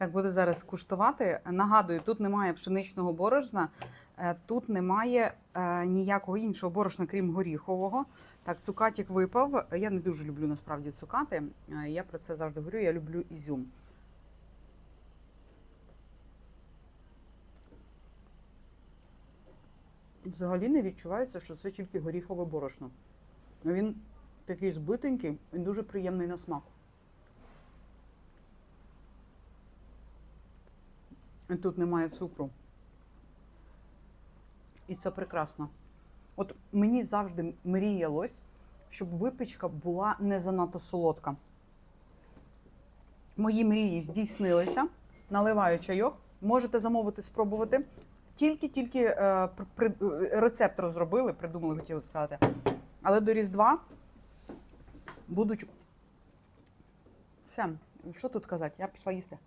Так, буду зараз куштувати. Нагадую, тут немає пшеничного борошна, е, тут немає е, ніякого іншого борошна, крім горіхового. Так, цукатик випав. Я не дуже люблю насправді цукати. Е, Я про це завжди говорю. Я люблю ізюм. Взагалі не відчувається, що це тільки горіхове борошно. Він такий збитенький, він дуже приємний на смак. Тут немає цукру. І це прекрасно. От мені завжди мріялось, щоб випічка була не занадто солодка. Мої мрії здійснилися. Наливаю чайок. Можете замовити, спробувати. Тільки-тільки е, при- рецепт розробили, придумали, хотіли сказати. Але до Різдва будуть. Все, що тут казати? Я пішла їсти.